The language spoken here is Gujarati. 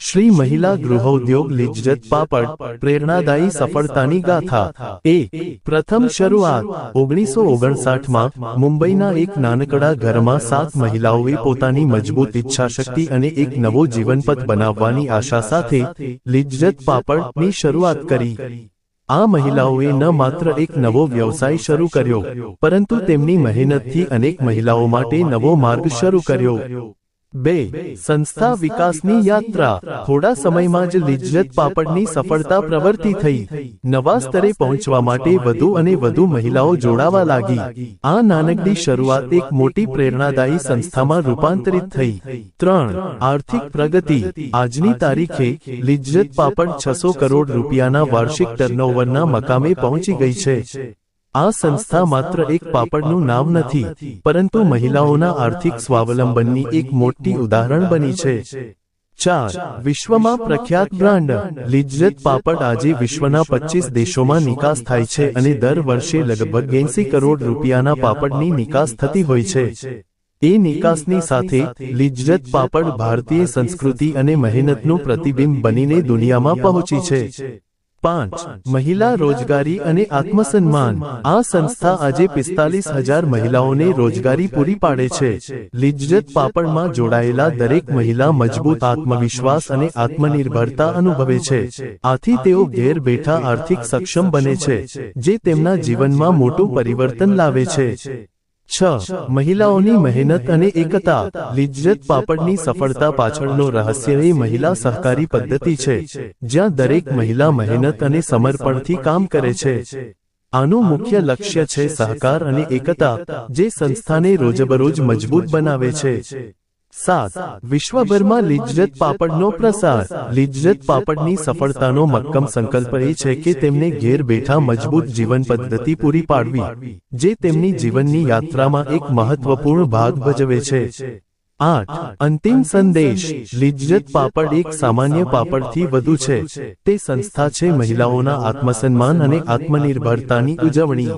શ્રી મહિલા ગૃહોદ્યોગ લિજ્જત પાપડ, પ્રેરણાદાયી સફળતાની ગાથા. એ પ્રથમ શરૂઆત ઓગણીસો ઓગણસાઠમાં મુંબઈના એક નાનકડા ઘરમાં સાત મહિલાઓએ પોતાની મજબૂત ઈચ્છાશક્તિ અને એક નવો જીવનપથ બનાવવાની આશા સાથે લિજ્જત પાપડની શરૂઆત કરી. આ મહિલાઓએ ન માત્ર એક નવો વ્યવસાય શરૂ કર્યો, પરંતુ તેમની મહેનતથી અનેક મહિલાઓ માટે નવો માર્ગ શરૂ કર્યો. બે સંસ્થા વિકાસની યાત્રા. થોડા સમયમાં જ લિજ્જત પાપડની સફળતા પ્રવર્તી થઈ. નવા સ્તરે પહોંચવા માટે વધુ અને વધુ મહિલાઓ જોડાવા લાગી. આ નાનકડી શરૂઆત એક મોટી પ્રેરણાદાયી સંસ્થામાં રૂપાંતરિત થઈ. ત્રણ આર્થિક પ્રગતિ. આજની તારીખે લિજ્જત પાપડ છસો કરોડ રૂપિયાના વાર્ષિક ટર્નઓવરના મકામે પહોંચી ગઈ છે. આ સંસ્થા માત્ર એક પાપડનું નામ નથી, પરંતુ મહિલાઓના આર્થિક સ્વાવલંબનની એક મોટી ઉદાહરણ બની છે. ચાર, વિશ્વમાં પ્રખ્યાત બ્રાન્ડ, લિજ્જત પાપડ આજે વિશ્વના પચીસ દેશોમાં નિકાસ થાય છે અને દર વર્ષે લગભગ એંસી કરોડ રૂપિયાના પાપડની નિકાસ થતી હોય છે. એ નિકાસની સાથે લિજ્જત પાપડ ભારતીય સંસ્કૃતિ અને મહેનતનું પ્રતિબિંબ બનીને દુનિયામાં પહોંચી છે. પાંચ મહિલા રોજગારી અને આત્મસન્માન. આ સંસ્થા આજે પિસ્તાલીસ હજાર મહિલાઓને રોજગારી પૂરી પાડે છે. લિજ્જત પાપડમાં જોડાયેલા દરેક મહિલા મજબૂત આત્મવિશ્વાસ અને આત્મનિર્ભરતા અનુભવે છે. આથી તેઓ ઘેર બેઠા આર્થિક સક્ષમ બને છે જે તેમના જીવનમાં મોટું પરિવર્તન લાવે છે. છ, મહિલાઓની મહેનત અને એકતા. લિજ્જત પાપડની સફળતા પાછળનો રહસ્ય એ મહિલા સહકારી પદ્ધતિ છે, જ્યાં દરેક મહિલા મહેનત અને સમર્પણથી કામ કરે છે. આનું મુખ્ય લક્ષ્ય છે સહકાર અને એકતા, જે સંસ્થાને રોજબરોજ મજબૂત બનાવે છે. સાત. વિશ્વભરમાં લિજ્જત પાપડનો પ્રસાર. લિજ્જત પાપડની સફળતાનો મક્કમ સંકલ્પ એ છે કે તેમને ઘેર બેઠા મજબૂત જીવન પદ્ધતિ પૂરી પાડવી, જે તેમની જીવનની યાત્રામાં એક મહત્વપૂર્ણ ભાગ ભજવે છે. આઠ. અંતિમ સંદેશ. લિજ્જત પાપડ એક સામાન્ય પાપડથી વધુ છે. તે સંસ્થા છે મહિલાઓના આત્મસન્માન અને આત્મનિર્ભરતાની ઉજવણી.